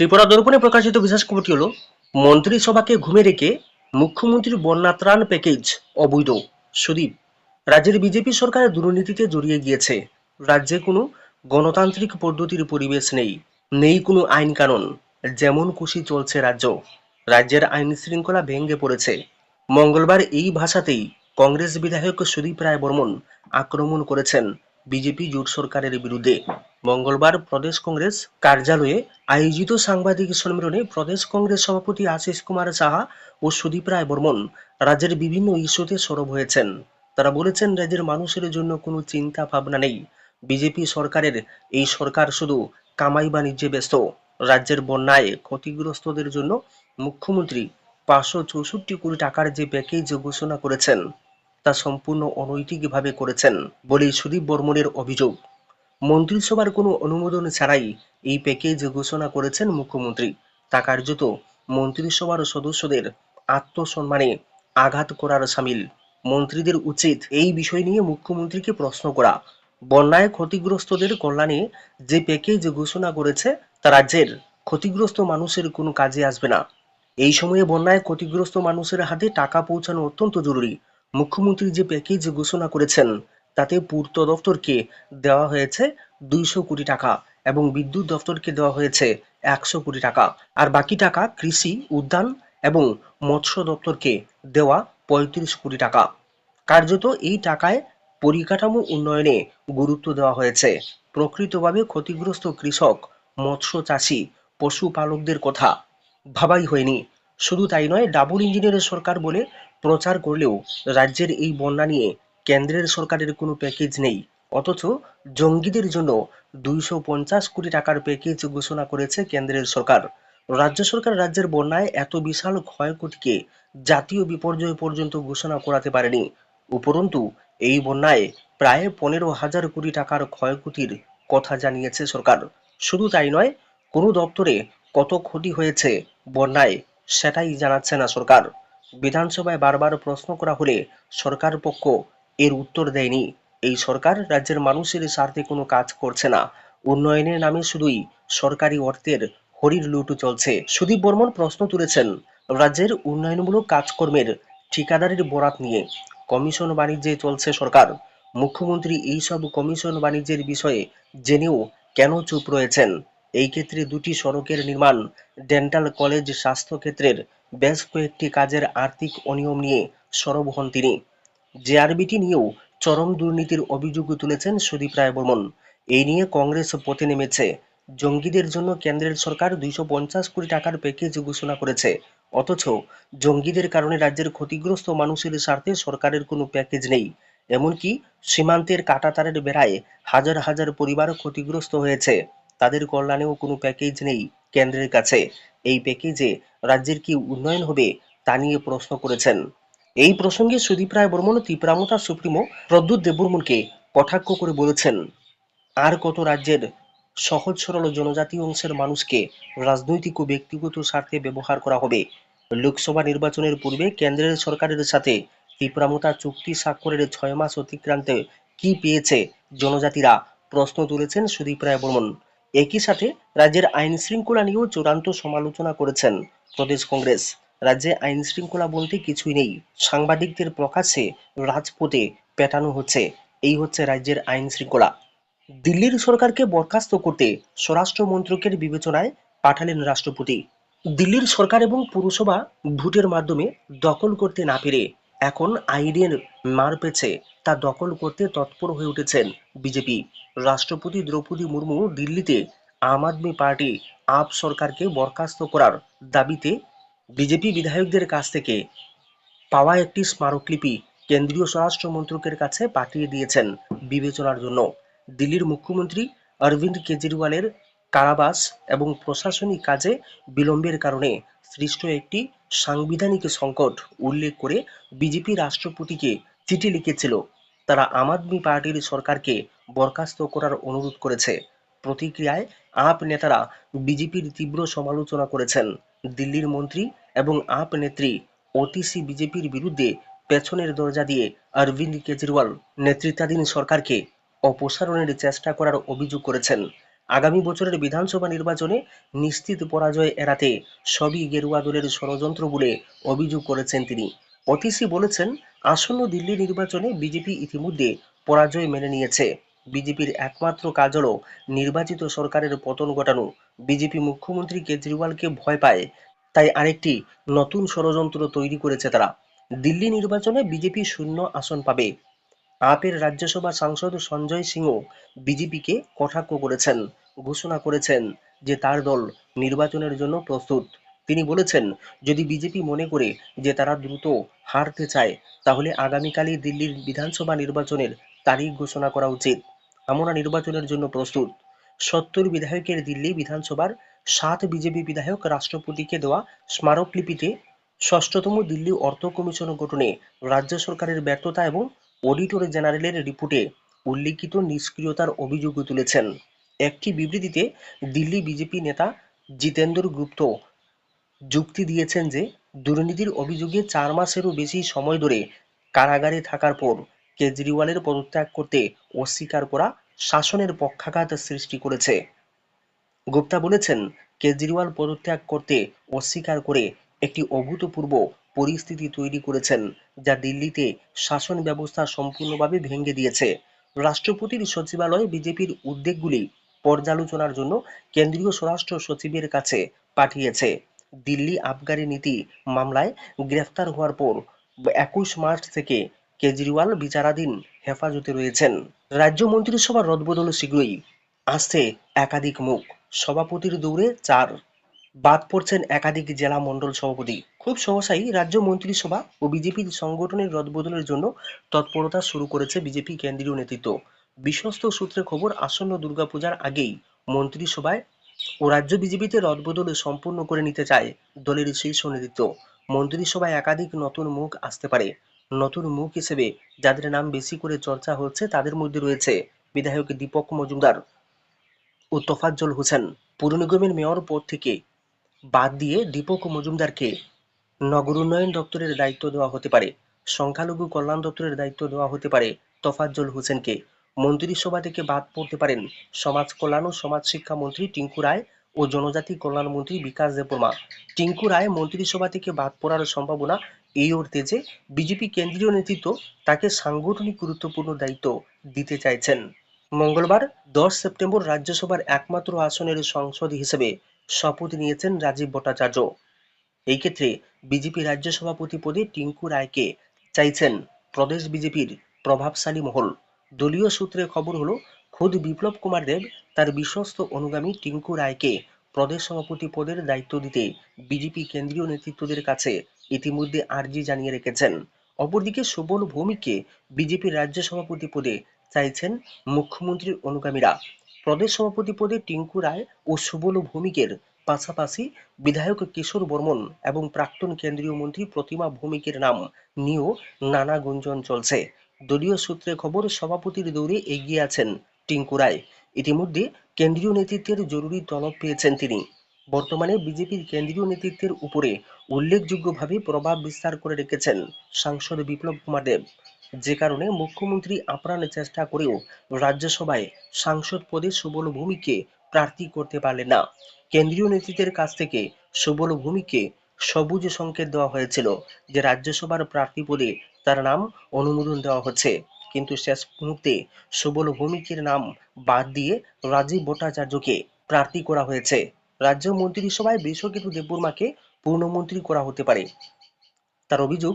ত্রিপুরা দর্পণে প্রকাশিত বিশেষ খবরটি হল, মন্ত্রিসভাকে ঘুমে রেখে মুখ্যমন্ত্রীর বন্যা ত্রাণ প্যাকেজ অবৈধ। সুদীপ, রাজ্যের বিজেপি সরকারের দুর্নীতিতে জড়িয়ে গিয়েছে। রাজ্যে কোনো গণতান্ত্রিক পদ্ধতির পরিবেশ নেই নেই কোনো আইন কানুন। যেমন খুশি চলছে রাজ্য, রাজ্যের আইন শৃঙ্খলা ভেঙে পড়েছে। মঙ্গলবার এই ভাষাতেই কংগ্রেস বিধায়ক সুদীপ রায় বর্মন আক্রমণ করেছেন। বিজেপি জোট সরকারের বিরুদ্ধে মঙ্গলবার প্রদেশ কংগ্রেস কার্যালয়ে আয়োজিত সাংবাদিক সম্মেলনে প্রদেশ কংগ্রেস সভাপতি আশিস কুমার সাহা ও সুদীপ রায় বর্মন রাজ্যের বিভিন্ন ইস্যুতে সরব হয়েছেন। তারা বলেছেন, রাজ্যের মানুষের জন্য কোনো চিন্তা ভাবনা নেই। বিজেপি সরকারের এই সরকার শুধু কামাই বাণিজ্যে ব্যস্ত। রাজ্যের বন্যায় ক্ষতিগ্রস্তদের জন্য মুখ্যমন্ত্রী পাঁচশো চৌষট্টি কোটি টাকার যে প্যাকেজ ঘোষণা করেছেন তা সম্পূর্ণ অনৈতিকভাবে করেছেন বলে সুদীপ বর্মনের অভিযোগ। মন্ত্রিসভার কোনো অনুমোদন ছাড়াই এই প্যাকেজ ঘোষণা করেছেন মুখ্যমন্ত্রী। তা কার্যত মন্ত্রিসভার সদস্যদের আত্মসম্মানে আঘাত করার সামিল। মন্ত্রীদের উচিত এই বিষয় নিয়ে মুখ্যমন্ত্রীকে প্রশ্ন করা। বন্যায় ক্ষতিগ্রস্তদের কল্যাণে যে প্যাকেজ ঘোষণা করেছে তা রাজ্যের ক্ষতিগ্রস্ত মানুষের কোনো কাজে আসবে না। এই সময়ে বন্যায় ক্ষতিগ্রস্ত মানুষের হাতে টাকা পৌঁছানো অত্যন্ত জরুরি। মুখ্যমন্ত্রী যে প্যাকেজ ঘোষণা করেছেন, তাতে পূর্ত দপ্তরকে দেওয়া হয়েছে দুইশো কোটি টাকা এবং বিদ্যুৎ দপ্তরকে দেওয়া হয়েছে একশো কোটি টাকা। আর বাকি টাকা কৃষি, উদ্যান এবং মৎস্য দপ্তরকে দেওয়া পঁয়ত্রিশ কোটি টাকা। কার্যত এই টাকায় পরিকাঠামো উন্নয়নে গুরুত্ব দেওয়া হয়েছে। প্রকৃতভাবে ক্ষতিগ্রস্ত কৃষক, মৎস্য চাষি, পশুপালকদের কথা ভাবাই হয়নি। শুধু তাই নয়, ডাবল ইঞ্জিনিয়ারের সরকার বলে প্রচার করলেও রাজ্যের এই বন্যা নিয়ে কেন্দ্রের সরকারের কোনো প্যাকেজ নেই। অথচ জঙ্গিদের জন্য দুইশো পঞ্চাশ কোটি টাকার প্যাকেজ ঘোষণা করেছে কেন্দ্রের সরকার। রাজ্য সরকার রাজ্যের বন্যায় এত বিশাল ক্ষয়ক্ষতিকে জাতীয় বিপর্যয় পর্যন্ত ঘোষণা করাতে পারেনি। উপরন্তু, এই বন্যায় প্রায় পনেরো হাজার কোটি টাকার ক্ষয়ক্ষতির কথা জানিয়েছে সরকার। শুধু তাই নয়, কোনো দপ্তরে কত ক্ষতি হয়েছে বন্যায় সেটাই জানাচ্ছে না সরকার। বিধানসভায় বারবার প্রশ্ন করা হলে সরকার পক্ষ এর উত্তর দেয়নি। এই সরকার রাজ্যের মানুষের স্বার্থে কোনো কাজ করছে না। উন্নয়নের নামে শুধুই সরকারি অর্থের হরির লুটু চলছে। সুদীপ বর্মন প্রশ্ন তুলেছেন, রাজ্যের উন্নয়নমূলক কাজকর্মের ঠিকাদারের বরাত নিয়ে কমিশন বাণিজ্যে চলছে সরকার। মুখ্যমন্ত্রী এইসব কমিশন বাণিজ্যের বিষয়ে জেনেও কেন চুপ রয়েছেন? এই ক্ষেত্রে দুটি সড়কের নির্মাণ, ডেন্টাল কলেজ স্বাস্থ্য ক্ষেত্রের বেশ কয়েকটি কাজের আর্থিক অনিয়ম নিয়ে সরব হন তিনি। জেআরবিটি নিয়েও চরম দুর্নীতির অভিযোগ তুলেছেন সুদীপ রায় বর্মন এই নিয়ে কংগ্রেস পথে নেমেছে। জঙ্গিদের জন্য কেন্দ্রের সরকার দুইশো পঞ্চাশ কোটি টাকার প্যাকেজ ঘোষণা করেছে। অথচ জঙ্গিদের কারণে রাজ্যের ক্ষতিগ্রস্ত মানুষের স্বার্থে সরকারের কোনো প্যাকেজ নেই। এমনকি সীমান্তের কাঁটাতারের বেড়ায় হাজার হাজার পরিবার ক্ষতিগ্রস্ত হয়েছে। তাদের কল্যাণেও কোনো প্যাকেজ নেই কেন্দ্রের কাছে। এই প্যাকেজে রাজ্যের কি উন্নয়ন হবে তা নিয়ে প্রশ্ন করেছেন। এই প্রসঙ্গে সুদীপ রায় বর্মন তীব্রামতা সুপ্রিমো প্রদ্যুৎ দেববর্মনকে কটাক্ষ করে বলেছেন, আর কত রাজ্যের সহজ সরল জনজাতি অংশের মানুষকে রাজনৈতিক ও ব্যক্তিগত স্বার্থে ব্যবহার করা হবে? লোকসভা নির্বাচনের পূর্বে কেন্দ্রের সরকারের সাথে তীব্রামতা চুক্তি স্বাক্ষরের ছয় মাস অতিক্রান্তে কি পেয়েছে জনজাতিরা? প্রশ্ন তুলেছেন সুদীপ রায় বর্মন। একই সাথে রাজ্যের আইন শৃঙ্খলা নিয়েও চূড়ান্ত সমালোচনা করেছেন প্রদেশ কংগ্রেস। রাজ্যে আইন শৃঙ্খলা বলতে কিছুই নেই। সাংবাদিকদের প্রকাশ্যে রাজপথে পেটানো হচ্ছে। এই হচ্ছে রাজ্যের আইন শৃঙ্খলা দিল্লির সরকারকে বরখাস্ত করতে স্বরাষ্ট্র মন্ত্রকের বিবেচনায় পাঠালেন রাষ্ট্রপতি। দিল্লির সরকার এবং পুরসভা ভোটের মাধ্যমে দখল করতে না পেরে এখন আইনের মার পেছে, তা দখল করতে তৎপর হয়ে উঠেছেন বিজেপি। রাষ্ট্রপতি দ্রৌপদী মুর্মু দিল্লিতে আম আদমি পার্টি, আপ সরকারকে বরখাস্ত করার দাবিতে বিজেপি বিধায়কদের কাছ থেকে পাওয়া একটি স্মারকলিপি কেন্দ্রীয় স্বরাষ্ট্র মন্ত্রকের কাছে পাঠিয়ে দিয়েছেন বিবেচনার জন্য। দিল্লির মুখ্যমন্ত্রী অরবিন্দ কেজরিওয়ালের কারাবাস এবং প্রশাসনিক কাজে বিলম্বের কারণে সৃষ্ট একটি সাংবিধানিক সংকট উল্লেখ করে বিজেপি রাষ্ট্রপতিকে চিঠি লিখেছিল। তারা আম আদমি পার্টির সরকারকে বরখাস্ত করার অনুরোধ করেছে। প্রতিক্রিয়ায় আপ নেতারা বিজেপির তীব্র সমালোচনা করেছেন। দিল্লির মন্ত্রী এবং আপ নেত্রী ওটিসি বিজেপির বিরুদ্ধে পেছনের দরজা দিয়ে অরবিন্দ কেজরিওয়াল নেতৃত্বাধীন সরকারকে অপসারণের চেষ্টা করার অভিযোগ করেছেন। আগামী বছরের বিধানসভা নির্বাচনে নিশ্চিত পরাজয় এড়াতে সবই গেরুয়া দলের ষড়যন্ত্র বলে অভিযোগ করেছেন তিনি। অতিশী বলেছেন, আসন্ন দিল্লি নির্বাচনে বিজেপি ইতিমধ্যে পরাজয় মেনে নিয়েছে। বিজেপির একমাত্র কাজ হল নির্বাচিত সরকারের পতন ঘটানো। বিজেপি মুখ্যমন্ত্রী কেজরিওয়ালকে ভয় পায়, তাই আরেকটি নতুন ষড়যন্ত্র তৈরি করেছে তারা। দিল্লি নির্বাচনে বিজেপি শূন্য আসন পাবে। আপের রাজ্যসভা সাংসদ সঞ্জয় সিংহ বিজেপিকে কটাক্ষ করেছেন, ঘোষণা করেছেন যে তার দল নির্বাচনের জন্য প্রস্তুত। তিনি বলেছেন, যদি বিজেপি মনে করে যে তারা দ্রুত হারতে চায়, তাহলে আগামীকালই দিল্লির বিধানসভা নির্বাচনের তারিখ ঘোষণা করা উচিত। আমরা নির্বাচনের জন্য প্রস্তুত। সত্তর বিধায়কের দিল্লি বিধানসভার সাত বিজেপি বিধায়ক রাষ্ট্রপতিকে দেওয়া স্মারকলিপিতে ষষ্ঠতম দিল্লি অর্থ কমিশন গঠনে রাজ্য সরকারের ব্যর্থতা এবং অডিটর জেনারেলের রিপোর্টে উল্লিখিত নিষ্ক্রিয়তার অভিযোগ তুলেছেন। একটি বিবৃতিতে দিল্লি বিজেপি নেতা জিতেন্দ্র গুপ্ত যুক্তি দিয়েছেন যে, দুর্নীতির অভিযোগে চার মাসেরও বেশি সময় ধরে কারাগারে থাকার পর কেজরিওয়ালের পদত্যাগ করতে অস্বীকার করা শাসনের পক্ষাঘাত সৃষ্টি করেছে। গুপ্তা বলেছেন, কেজরিওয়াল পদত্যাগ করতে অস্বীকার করে একটি অভূতপূর্ব পরিস্থিতি তৈরি করেছেন, যা দিল্লিতে শাসন ব্যবস্থা সম্পূর্ণভাবে ভেঙে দিয়েছে। রাষ্ট্রপতির সচিবালয় বিজেপির উদ্বেগগুলি পর্যালোচনার জন্য কেন্দ্রীয় স্বরাষ্ট্র সচিবের কাছে পাঠিয়েছে। দিল্লি আবগারি নীতি মামলায় গ্রেফতার হওয়ার পর একুশ মার্চ থেকে কেজরিওয়াল বিচারাধীন হেফাজতে রয়েছেন। রাজ্য মন্ত্রিসভার রদবদল শীঘ্রই আসছে একাধিক মুখ। সভাপতির দৌড়ে চার। বাদ পড়ছেন একাধিক জেলা মণ্ডল সভাপতি। খুব সহসাই রাজ্য মন্ত্রিসভা ও বিজেপির সংগঠনের রদবদলের জন্য তৎপরতা শুরু করেছে বিজেপি কেন্দ্রীয় নেতৃত্ব। বিশ্বস্ত সূত্রে খবর, আসন্ন দুর্গাপূজার আগেই মন্ত্রিসভায় ও রাজ্য বিজেপিতে রদবদল সম্পূর্ণ করে নিতে চায় দলের শীর্ষ নেতৃত্ব। মন্ত্রিসভায় একাধিক নতুন মুখ আসতে পারে। নতুন মুখ হিসেবে যাদের নাম বেশি করে চর্চা হচ্ছে, তাদের মধ্যে রয়েছে বিধায়ক দীপক মজুমদার ও তোফাজ্জল হোসেন। পুর নিগমের মেয়র পদ থেকে বাদ দিয়ে দীপক মজুমদারকে নগর উন্নয়ন দপ্তরের দায়িত্ব দেওয়া হতে পারে। সংখ্যালঘু কল্যাণ দপ্তরের দায়িত্ব দেওয়া হতে পারে তোফাজ্জল হোসেনকে। মন্ত্রিসভা থেকে বাদ পড়তে পারেন সমাজ কল্যাণ ও সমাজ শিক্ষা মন্ত্রী টিঙ্কু রায় ও জনজাতি কল্যাণ মন্ত্রী বিকাশ দেববর্মা। টিঙ্কু রায় মন্ত্রিসভা থেকে বাদ পড়ার সম্ভাবনা এই অর্থে যে বিজেপি কেন্দ্রীয় নেতৃত্ব তাকে সাংগঠনিক গুরুত্বপূর্ণ দায়িত্ব দিতে চাইছেন। মঙ্গলবার দশ সেপ্টেম্বর রাজ্যসভার একমাত্র আসনের সংসদ হিসেবে শপথ নিয়েছেন রাজীব ভট্টাচার্য। এই ক্ষেত্রে বিজেপি রাজ্য সভাপতি পদে টিঙ্কু রায়কে চাইছেন প্রদেশ বিজেপির প্রভাবশালী মহল। দলীয় সূত্রে খবর হলো, খোদ বিপ্লব কুমার দেব তার বিশ্বস্ত অনুগামী টিঙ্কু রায়কে প্রদেশ সভাপতি পদের দায়িত্ব দিতে বিজেপি কেন্দ্রীয় নেতৃত্বদের কাছে ইতিমধ্যে আর্জি জানিয়ে রেখেছেন। অপরদিকে সুবল ভৌমিককে বিজেপির রাজ্য সভাপতি পদে চাইছেন মুখ্যমন্ত্রীর অনুগামীরা। প্রদেশ সভাপতি পদে টিঙ্কু রায় ও সুবল ভৌমিকের পাশাপাশি বিধায়ক কিশোর বর্মন এবং প্রাক্তন কেন্দ্রীয় মন্ত্রী প্রতিমা ভৌমিকের নাম নিয়েও নানা গুঞ্জন চলছে। দলীয় সূত্রে খবর, সভাপতির দৌড়ে এগিয়ে আছেন টিঙ্কু রায়। ইতিমধ্যে কেন্দ্রীয় নেতৃত্বের জরুরি তলব পেয়েছেন তিনি। বর্তমানে বিজেপির কেন্দ্রীয় নেতৃত্বের উপরে উল্লেখযোগ্যভাবে প্রভাব বিস্তার করে রেখেছেন সাংসদ বিপ্লব কুমার দেব। যে কারণে মুখ্যমন্ত্রী আপ্রাণ চেষ্টা করেও রাজ্যসভায় সাংসদ পদে সুবল ভূমিকে প্রার্থী করতে পারলেন না। কেন্দ্রীয় নেতৃত্বের কাছ থেকে সুবল ভূমিকে সবুজ সংকেত দেওয়া হয়েছিল যে রাজ্যসভার প্রার্থী পদে তার নাম অনুমোদন দেওয়া হচ্ছে। কিন্তু শেষ মুহূর্তে সুবল ভৌমিকের নাম বাদ দিয়ে রাজীব ভট্টাচার্যকে প্রার্থী করা হয়েছে। রাজ্য মন্ত্রিসভায় বিশ্বকেতু দেববর্মাকে পূর্ণমন্ত্রী করা হতে পারে। তার অভিযোগ,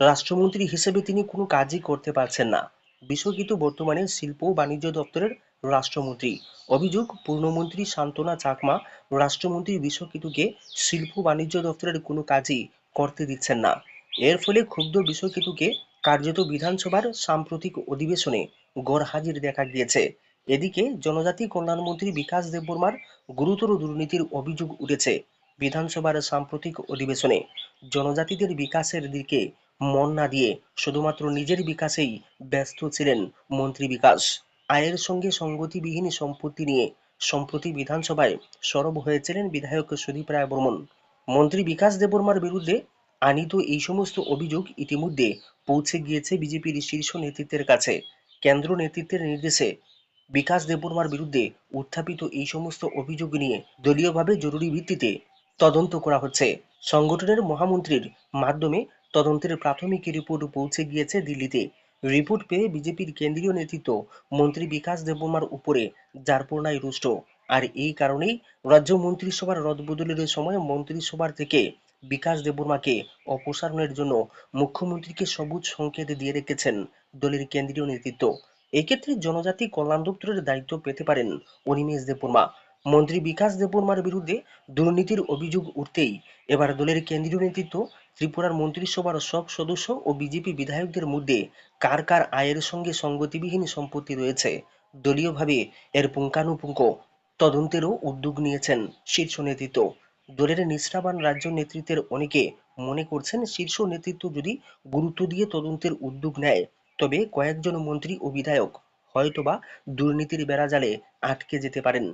রাষ্ট্রমন্ত্রী হিসেবে তিনি কোনো কাজই করতে পারছেন না। বিশ্বকিতু বর্তমানে শিল্প ও বাণিজ্য দপ্তরের রাষ্ট্রমন্ত্রী। অভিযোগ, পূর্ণমন্ত্রী সান্ত্বনা চাকমা রাষ্ট্রমন্ত্রী বিশ্বকিতুকে শিল্প বাণিজ্য দপ্তরের কোনো কাজই করতে দিচ্ছেন না। এর ফলে ক্ষুব্ধ বিশ্বকিতুকে কার্যত বিধানসভার সাম্প্রতিক অধিবেশনে গড়হাজির দেখা গিয়েছে। এদিকে জনজাতি কল্যাণমন্ত্রী বিকাশ দেববর্মার গুরুতর দুর্নীতির অভিযোগ উঠেছে বিধানসভার সাম্প্রতিক অধিবেশনে। জনজাতিদের বিকাশের দিকে মন না দিয়ে শুধুমাত্র নিজের বিকাশেই ব্যস্ত ছিলেন মন্ত্রী বিকাশ। আয়ের সঙ্গে সঙ্গতিবিহীন সম্পত্তি নিয়ে সম্প্রতি বিধানসভায় সরব হয়েছিলেন বিধায়ক সুদীপ রায় বর্মন। মন্ত্রী বিকাশ দেববর্মার বিরুদ্ধে আনিত এই সমস্ত অভিযোগ ইতিমধ্যে পৌঁছে গিয়েছে বিজেপির শীর্ষ নেতৃত্বের কাছে। কেন্দ্র নেতৃত্বের নির্দেশে বিকাশ দেববর্মার বিরুদ্ধে উত্থাপিত এই সমস্ত অভিযোগ নিয়ে দলীয়ভাবে জরুরি ভিত্তিতে তদন্ত করা হচ্ছে। সংগঠনের মহামন্ত্রীর মাধ্যমে তদন্তের প্রাথমিক রিপোর্ট পৌঁছে গিয়েছে দিল্লিতে। রিপোর্ট পেয়ে বিজেপির কেন্দ্রীয় নেতৃত্ব মন্ত্রী বিকাশ দেববর্মার উপরে জারপোনায় রুষ্ট। আর এই কারণেই রাজ্য মন্ত্রিসভার রদবদলের সময় মন্ত্রিসভার থেকে বিকাশ দেববর্মাকে অপসারণের জন্য মুখ্যমন্ত্রীকে সবুজ সংকেত দিয়ে রেখেছেন দলের কেন্দ্রীয় নেতৃত্ব। এক্ষেত্রে জনজাতি কল্যাণ দপ্তরের দায়িত্ব পেতে পারেন অনিমেষ দেববর্মা। মন্ত্রী বিকাশ দেববর্মার বিরুদ্ধে দুর্নীতির অভিযোগ উঠতেই এবার দলের কেন্দ্রীয় নেতৃত্ব ত্রিপুরার মন্ত্রিসভার সব সদস্য ও বিজেপি বিধায়কদের মধ্যে কার কার আয়ের সঙ্গে সঙ্গতিবিহীন সম্পত্তি রয়েছে, দলীয়ভাবে এর পুঙ্খানুপুঙ্খ তদন্তেরও উদ্যোগ নিয়েছেন শীর্ষ নেতৃত্ব। দলের নিষ্ঠাবান রাজ্য নেতৃত্বের অনেকে মনে করছেন শীর্ষ নেতৃত্ব যদি গুরুত্ব দিয়ে তদন্তের উদ্যোগ নেয়, তবে কয়েকজন মন্ত্রী ও বিধায়ক হয়তোবা দুর্নীতির বেড়াজালে আটকে যেতে পারেন।